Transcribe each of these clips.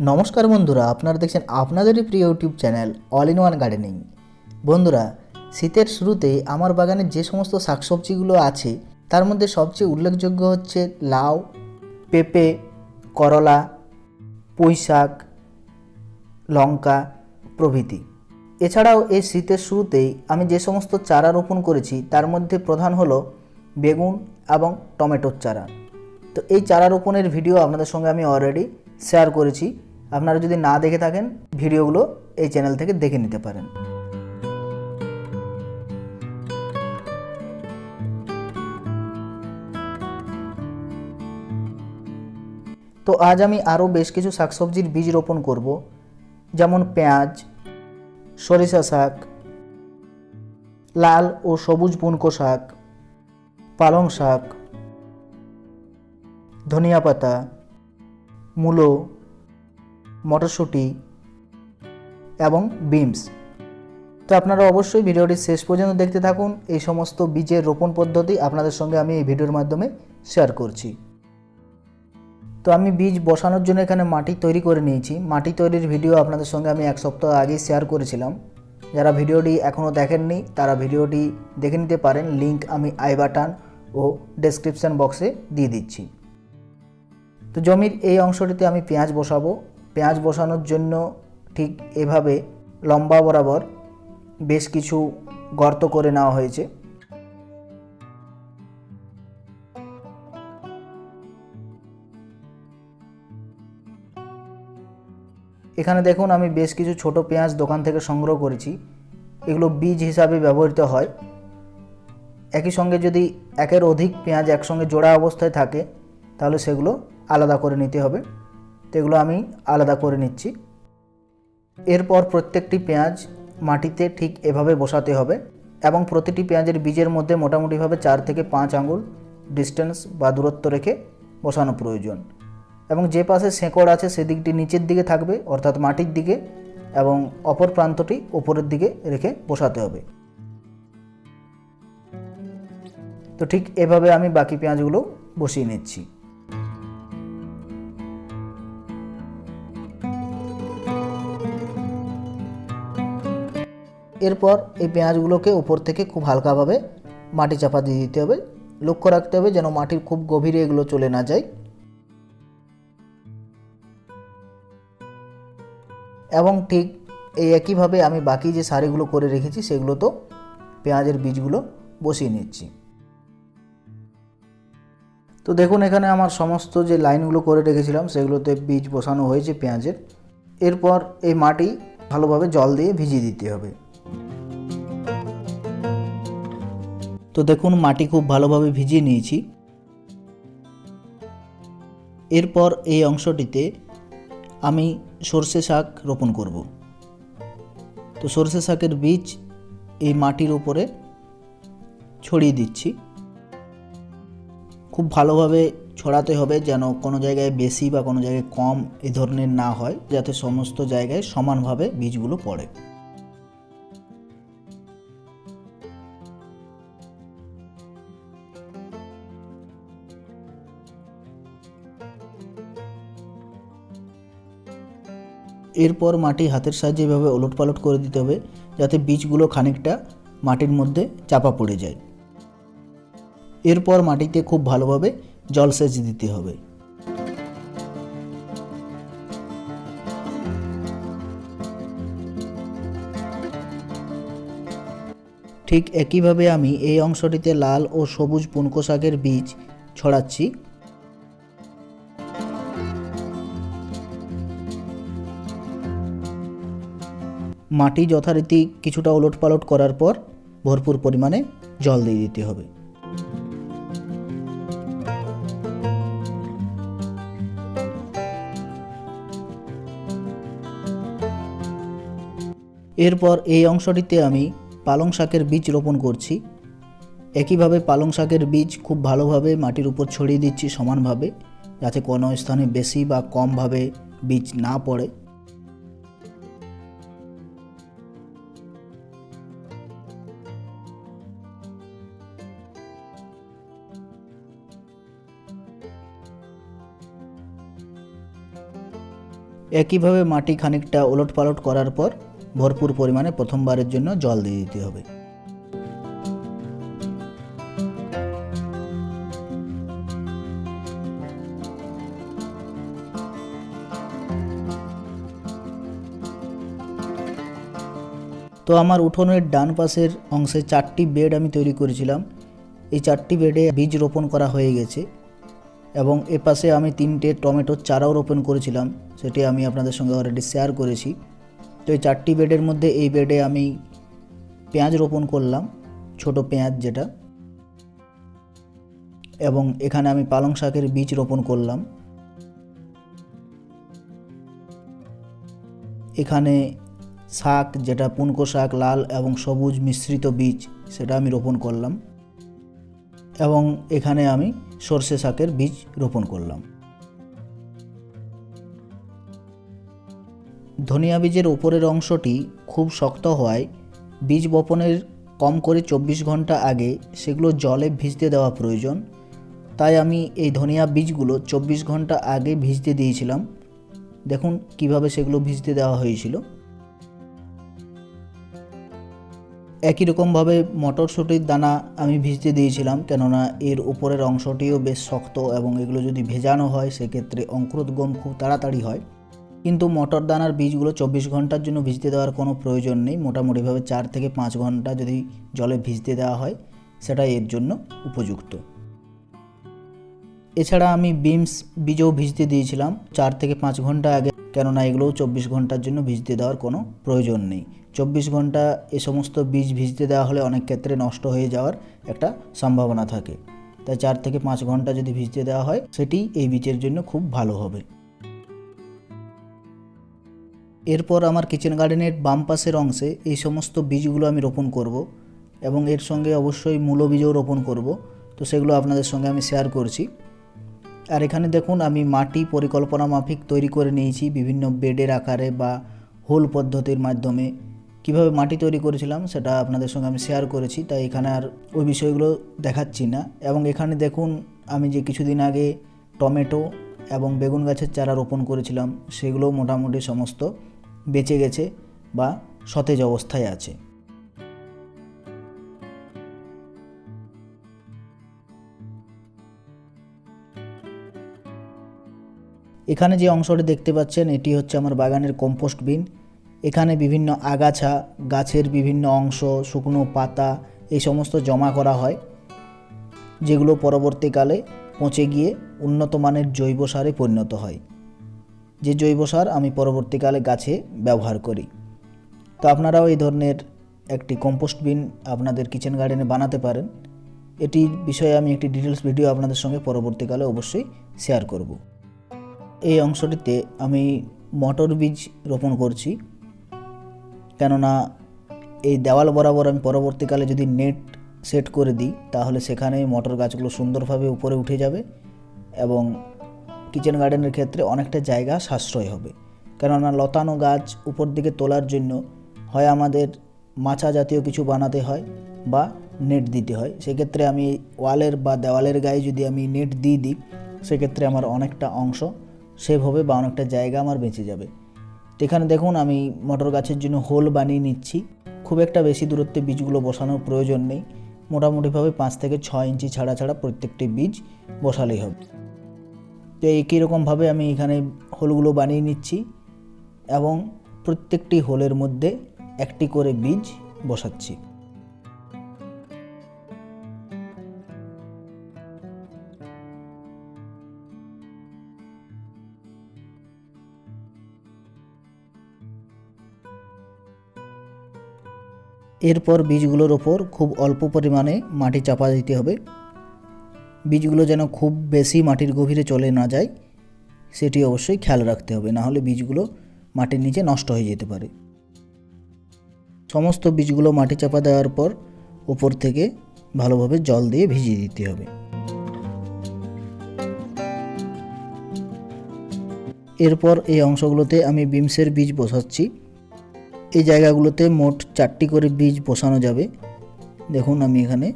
নমস্কার বন্ধুরা, আপনারা দেখছেন আপনাদেরই প্রিয় YouTube channel all in one gardening বন্ধুরা, শীতের শুরুতে আমার বাগানে যে সমস্ত শাকসবজিগুলো আছে, তার মধ্যে সবচেয়ে উল্লেখযোগ্য হচ্ছে লাউ, পেঁপে, করলা পুঁই শাক লঙ্কা প্রভৃতি। এছাড়াও এই শীতের শুরুতেই আমি যে সমস্ত চারা রোপণ করেছি, তার মধ্যে প্রধান হলো বেগুন এবং টমেটোর চারা। তো এই চারা রোপণের ভিডিও আপনাদের সঙ্গে আমি অলরেডি শেয়ার করেছি। আপনারা যদি না দেখে থাকেন, ভিডিওগুলো এই চ্যানেল থেকে দেখে নিতে পারেন। তো আজ আমি আরও বেশ কিছু শাকসবজির বীজ রোপণ করব, যেমন পেঁয়াজ, সরিষা শাক, লাল ও সবুজ পুনকো শাক, পালং শাক, ধনিয়া পাতা, মূলো মটরশুঁটি এবং বিমস। তো আপনারা অবশ্যই ভিডিওটি শেষ পর্যন্ত দেখতে থাকুন। এই সমস্ত বীজের রোপণ পদ্ধতি আপনাদের সঙ্গে আমি এই ভিডিওর মাধ্যমে শেয়ার করছি। তো আমি বীজ বসানোর জন্য এখানে মাটি তৈরি করে নিয়েছি। মাটি তৈরির ভিডিও আপনাদের সঙ্গে আমি এক সপ্তাহ আগেই শেয়ার করেছিলাম। যারা ভিডিওটি এখনও দেখেননি, তারা ভিডিওটি দেখে নিতে পারেন। লিংক আমি আই বাটান ও ডেসক্রিপশান বক্সে দিয়ে দিচ্ছি। তো জমির এই অংশটিতে আমি পেঁয়াজ বসাবো। পেঁয়াজ বসানোর জন্য ঠিক এভাবে লম্বা বরাবর বেশ কিছু গর্ত করে নেওয়া হয়েছে। এখানে দেখুন আমি বেশ কিছু ছোট পেঁয়াজ দোকান থেকে সংগ্রহ করেছি। এগুলো বীজ হিসাবে ব্যবহৃত হয়। একই সঙ্গে যদি একের অধিক পেঁয়াজ একসঙ্গে জোড়া অবস্থায় থাকে, তাহলে সেগুলো আলাদা করে নিতে হবে। তো এগুলো আমি আলাদা করে নিচ্ছি। এরপর প্রত্যেকটি পেঁয়াজ মাটিতে ঠিক এভাবে বসাতে হবে এবং প্রতিটি পেঁয়াজের বীজের মধ্যে মোটামুটিভাবে চার থেকে পাঁচ আঙুল ডিস্টেন্স বা দূরত্ব রেখে বসানো প্রয়োজন। এবং যে পাশে শেঁকড় আছে সেদিকটি নিচের দিকে থাকবে, অর্থাৎ মাটির দিকে এবং অপর প্রান্তটি উপরের দিকে রেখে বসাতে হবে। তো ঠিক এভাবে আমি বাকি পেঁয়াজগুলো বসিয়ে নিচ্ছি। এরপর এই পেঁয়াজগুলোকে উপর থেকে খুব হালকাভাবে মাটি চাপা দিয়ে দিতে হবে। লক্ষ্য রাখতে হবে যেন মাটির খুব গভীরে এগুলো চলে না যায়। এবং ঠিক এই একইভাবে আমি বাকি যে সারিগুলো করে রেখেছি সেগুলো তো পেঁয়াজের বীজগুলো বসিয়ে নিচ্ছি। তো দেখুন এখানে আমার সমস্ত যে লাইনগুলো করে রেখেছিলাম সেগুলোতে বীজ বসানো হয়েছে পেঁয়াজের। এরপর এই মাটি ভালোভাবে জল দিয়ে ভিজিয়ে দিতে হবে। তো দেখুন, মাটি খুব ভালোভাবে ভিজিয়ে নিয়েছি। এরপর এই অংশটিতে আমি সর্ষে শাক রোপণ করব। তো সর্ষে শাকের বীজ এই মাটির উপরে ছড়িয়ে দিচ্ছি। খুব ভালোভাবে ছড়াতে হবে যেন কোনো জায়গায় বেশি বা কোনো জায়গায় কম এই ধরনের না হয়, যাতে সমস্ত জায়গায় সমানভাবে বীজগুলো পড়ে। এরপর মাটি হাতের সাহায্যে এভাবে ওলট পালট করে দিতে হবে যাতে বীজগুলো খানিকটা মাটির মধ্যে চাপা পড়ে যায়। এরপর মাটিতে খুব ভালোভাবে জলসেচ দিতে হবে। ঠিক একইভাবে আমি এই অংশটিতে লাল ও সবুজ পুনকো শাকের বীজ ছড়াচ্ছি। মাটি যথারীতি কিছুটা ওলট পালট করার পর ভরপুর পরিমাণে জল দিয়ে দিতে হবে। এরপর এই অংশটিতে আমি পালং শাকের বীজ রোপণ করছি। একইভাবে পালং শাকের বীজ খুব ভালোভাবে মাটির উপর ছড়িয়ে দিচ্ছি সমানভাবে, যাতে কোনো স্থানে বেশি বা কমভাবে বীজ না পড়ে। একইভাবে মাটি খানিকটা ওলট পালট করার পর ভরপুর পরিমাণে প্রথমবারের জন্য জল দিয়ে দিতে হবে। তো আমার উঠোনের ডান পাশের অংশে চারটি বেড আমি তৈরি করেছিলাম। এই চারটি বেডে বীজ রোপণ করা হয়ে গেছে। এবং এ পাশে আমি তিনটে টমেটোর চারাও রোপণ করেছিলাম, সেটি আমি আপনাদের সঙ্গে অলরেডি শেয়ার করেছি। তো এই চারটি বেডের মধ্যে এই বেডে আমি পেঁয়াজ রোপণ করলাম, ছোট পেঁয়াজ যেটা। এবং এখানে আমি পালং শাকের বীজ রোপণ করলাম। এখানে শাক যেটা পুনকো শাক, লাল এবং সবুজ মিশ্রিত বীজ, সেটা আমি রোপণ করলাম। এবং এখানে আমি সর্ষে শাকের বীজ রোপণ করলাম। ধনিয়া বীজের উপরের অংশটি খুব শক্ত হওয়ায় বীজ বপনের কম করে চব্বিশ ঘণ্টা আগে সেগুলো জলে ভিজতে দেওয়া প্রয়োজন। তাই আমি এই ধনিয়া বীজগুলো চব্বিশ ঘণ্টা আগে ভিজতে দিয়েছিলাম। দেখুন কীভাবে সেগুলো ভিজতে দেওয়া হয়েছিল। একই রকমভাবে মটরশুঁটির দানা আমি ভিজতে দিয়েছিলাম, কেননা এর উপরের অংশটিও বেশ শক্ত এবং এগুলো যদি ভেজানো হয়, সেক্ষেত্রে অঙ্কুরোদ্গম খুব তাড়াতাড়ি হয়। কিন্তু মটর দানার বীজগুলো চব্বিশ ঘণ্টার জন্য ভিজতে দেওয়ার কোনো প্রয়োজন নেই। মোটামুটিভাবে চার থেকে পাঁচ ঘণ্টা যদি জলে ভিজতে দেওয়া হয় সেটা এর জন্য উপযুক্ত। এছাড়া আমি বিমস বীজও ভিজতে দিয়েছিলাম, চার থেকে পাঁচ ঘণ্টা আগে, কেননা এগুলোও চব্বিশ ঘণ্টার জন্য ভিজতে দেওয়ার কোনো প্রয়োজন নেই। চব্বিশ ঘণ্টা এ সমস্ত বীজ ভিজতে দেওয়া হলে অনেক ক্ষেত্রে নষ্ট হয়ে যাওয়ার একটা সম্ভাবনা থাকে। তাই চার থেকে পাঁচ ঘণ্টা যদি ভিজতে দেওয়া হয়, সেটি এই বীজের জন্য খুব ভালো হবে। এরপর আমার কিচেন গার্ডেনের বাম পাশের অংশে এই সমস্ত বীজগুলো আমি রোপণ করব এবং এর সঙ্গে অবশ্যই মূলো বীজও রোপণ করব। তো সেগুলো আপনাদের সঙ্গে আমি শেয়ার করছি। আর এখানে দেখুন, আমি মাটি পরিকল্পনা মাফিক তৈরি করে নিয়েছি বিভিন্ন বেডের আকারে বা হোল পদ্ধতির মাধ্যমে। কীভাবে মাটি তৈরি করেছিলাম সেটা আপনাদের সঙ্গে আমি শেয়ার করেছি, তাই এখানে আর ওই বিষয়গুলো দেখাচ্ছি না। এবং এখানে দেখুন, আমি যে কিছুদিন আগে টমেটো এবং বেগুন গাছের চারা রোপণ করেছিলাম, সেগুলো মোটামুটি সমস্ত বেঁচে গেছে বা সতেজ অবস্থায় আছে। এখানে যে অংশটি দেখতে পাচ্ছেন, এটি হচ্ছে আমার বাগানের কম্পোস্ট বিন এখানে বিভিন্ন আগাছা, গাছের বিভিন্ন অংশ, শুকনো পাতা, এই সমস্ত জমা করা হয়, যেগুলো পরবর্তীকালে পচে গিয়ে উন্নত মানের জৈব সারে পরিণত হয়। যে জৈব সার আমি পরবর্তীকালে গাছে ব্যবহার করি। তো আপনারাও এই ধরনের একটি কম্পোস্ট বিন আপনাদের কিচেন গার্ডেনে বানাতে পারেন। এটির বিষয়ে আমি একটি ডিটেলস ভিডিও আপনাদের সঙ্গে পরবর্তীকালে অবশ্যই শেয়ার করব। এই অংশটিতে আমি মটর বীজ রোপণ করছি। কেননা এই দেওয়াল বরাবর আমি পরবর্তীকালে যদি নেট সেট করে দিই, তাহলে সেখানে মটর গাছগুলো সুন্দরভাবে উপরে উঠে যাবে এবং কিচেন গার্ডেনের ক্ষেত্রে অনেকটা জায়গা সাশ্রয় হবে। কেননা লতানো গাছ উপর দিকে তোলার জন্য হয় আমাদের মাছা জাতীয় কিছু বানাতে হয় বা নেট দিতে হয়। সেক্ষেত্রে আমি ওয়ালের বা দেওয়ালের গায়ে যদি আমি নেট দিয়ে দিই, সেক্ষেত্রে আমার অনেকটা অংশ সেভ হবে বা অনেকটা জায়গা আমার বেঁচে যাবে। তো এখানে দেখুন আমি মটর গাছের জন্য হোল বানিয়ে নিচ্ছি। খুব একটা বেশি দূরত্বে বীজগুলো বসানোর প্রয়োজন নেই। মোটামুটিভাবে পাঁচ থেকে ছ ইঞ্চি ছাড়া ছাড়া প্রত্যেকটি বীজ বসালেই হবে। তো একই রকমভাবে আমি এখানে হোলগুলো বানিয়ে নিচ্ছি এবং প্রত্যেকটি হোলের মধ্যে একটি করে বীজ বসাচ্ছি। এরপর বীজগুলোর ওপর খুব অল্প পরিমাণে মাটি চাপা দিতে হবে। বীজগুলো যেন খুব বেশি মাটির গভীরে চলে না যায়, সেটি অবশ্যই খেয়াল রাখতে হবে, না হলে বীজগুলো মাটির নিচে নষ্ট হয়ে যেতে পারে। সমস্ত বীজগুলো মাটি চাপা দেওয়ার পর উপর থেকে ভালোভাবে জল দিয়ে ভিজিয়ে দিতে হবে। এরপর এই অংশগুলোতে আমি বিমসের বীজ বসাচ্ছি। এই জায়গাগুলোতে মোট চারটি করে বীজ বসানো যাবে। দেখুন আমি এখানে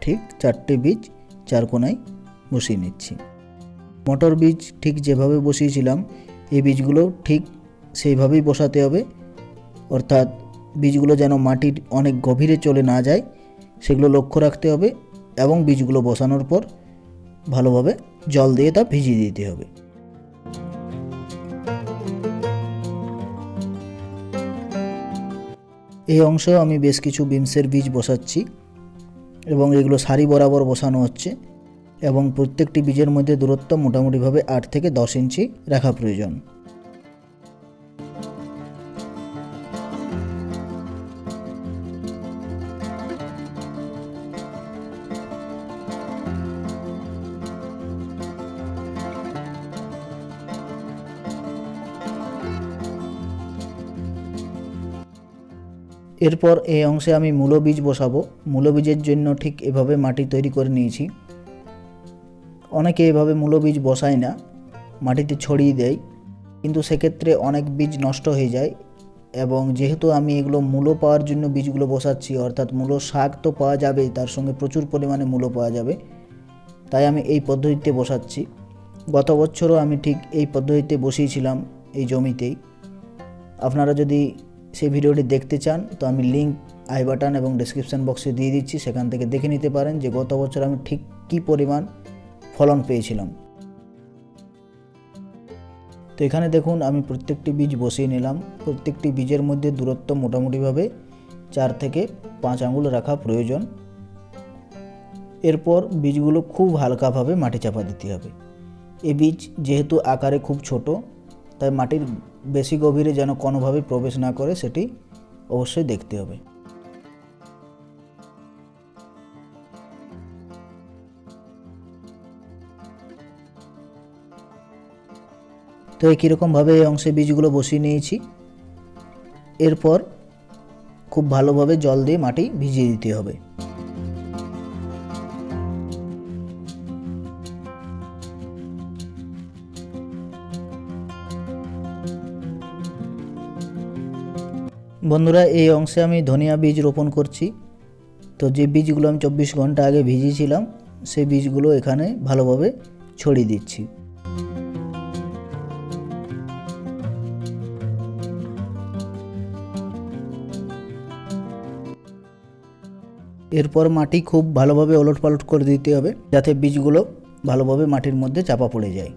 ঠিক চারটে বীজ চার কোনায় বসিয়ে নিচ্ছি। মটর বীজ ঠিক যেভাবে বসিয়েছিলাম, এই বীজগুলো ঠিক সেইভাবেই বসাতে হবে। অর্থাৎ বীজগুলো যেন মাটির অনেক গভীরে চলে না যায়, সেগুলো লক্ষ্য রাখতে হবে এবং বীজগুলো বসানোর পর ভালোভাবে জল দিয়ে তা ভিজিয়ে দিতে হবে। এই অংশে আমি বেশ কিছু বিমসের বীজ বসাচ্ছি এবং এগুলো সারি বরাবর বসানো হচ্ছে এবং প্রত্যেকটি বীজের মধ্যে দূরত্ব মোটামুটিভাবে আট থেকে দশ ইঞ্চি রাখা প্রয়োজন। এরপর এই অংশে আমি মূলো বীজ বসাবো। মূলো বীজের জন্য ঠিক এভাবে মাটি তৈরি করে নিয়েছি। অনেকে এভাবে মূলো বীজ বসায় না, মাটিতে ছড়িয়ে দেয়। কিন্তু সেক্ষেত্রে অনেক বীজ নষ্ট হয়ে যায় এবং যেহেতু আমি এগুলো মূলো পাওয়ার জন্য বীজগুলো বসাচ্ছি, অর্থাৎ মূলো শাক তো পাওয়া যাবেই তার সঙ্গে প্রচুর পরিমাণে মূলো পাওয়া যাবে, তাই আমি এই পদ্ধতিতে বসাচ্ছি। গত বছরও আমি ঠিক এই পদ্ধতিতে বসিয়েছিলাম এই জমিতেই। আপনারা যদি সেই ভিডিওটি দেখতে চান, তো আমি লিঙ্ক আই বাটন এবং ডিসক্রিপশান বক্সে দিয়ে দিচ্ছি, সেখান থেকে দেখে নিতে পারেন যে গত বছর আমি ঠিক কী পরিমাণ ফলন পেয়েছিলাম। তো এখানে দেখুন, আমি প্রত্যেকটি বীজ বসিয়ে নিলাম। প্রত্যেকটি বীজের মধ্যে দূরত্ব মোটামুটিভাবে চার থেকে পাঁচ আঙুল রাখা প্রয়োজন। এরপর বীজগুলো খুব হালকাভাবে মাটি চাপা দিতে হবে। এই বীজ যেহেতু আকারে খুব ছোট, তাই মাটির বেশি গভীরে যেন কোনোভাবে প্রবেশ না করে, সেটি অবশ্যই দেখতে হবে। তো এই কীরকমভাবে এই অংশে বীজগুলো বসিয়ে নিয়েছি। এরপর খুব ভালোভাবে জল দিয়ে মাটি ভিজিয়ে দিতে হবে। বন্ধুরা, এই অংশে আমি ধনিয়া বীজ রোপণ করছি। তো যে বীজগুলো আমি চব্বিশ ঘণ্টা আগে ভিজিয়েছিলাম, সেই বীজগুলো এখানে ভালোভাবে ছড়িয়ে দিচ্ছি। এরপর মাটি খুব ভালোভাবে ওলট পালট করে দিতে হবে, যাতে বীজগুলো ভালোভাবে মাটির মধ্যে চাপা পড়ে যায়।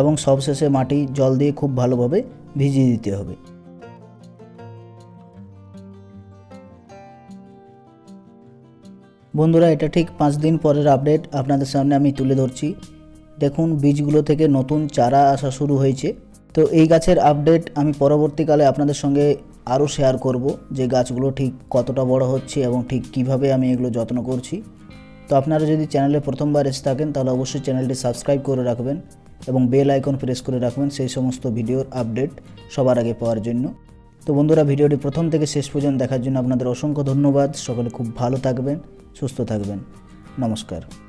এবং সবশেষে মাটি জল দিয়ে খুব ভালোভাবে ভিজিয়ে দিতে হবে। বন্ধুরা, এটা ঠিক পাঁচ দিন পরের আপডেট। আপনাদের সামনে আমি তুলে ধরছি। দেখুন, বীজগুলো থেকে নতুন চারা আসা শুরু হয়েছে। তো এই গাছের আপডেট আমি পরবর্তীকালে আপনাদের সঙ্গে আরও শেয়ার করব যে গাছগুলো ঠিক কতটা বড় হচ্ছে এবং ঠিক কীভাবে আমি এগুলো যত্ন করছি। তো আপনারা যদি চ্যানেলে প্রথমবার এসে থাকেন, তাহলে অবশ্যই চ্যানেলটি সাবস্ক্রাইব করে রাখবেন। এবং বেল আইকন প্রেস করে রাখবেন সেই সমস্ত ভিডিওর আপডেট সবার আগে পাওয়ার জন্য। তো বন্ধুরা ভিডিওটি প্রথম থেকে শেষ পর্যন্ত দেখার জন্য আপনাদের অসংখ্য ধন্যবাদ। সকলে খুব ভালো থাকবেন, সুস্থ থাকবেন। নমস্কার।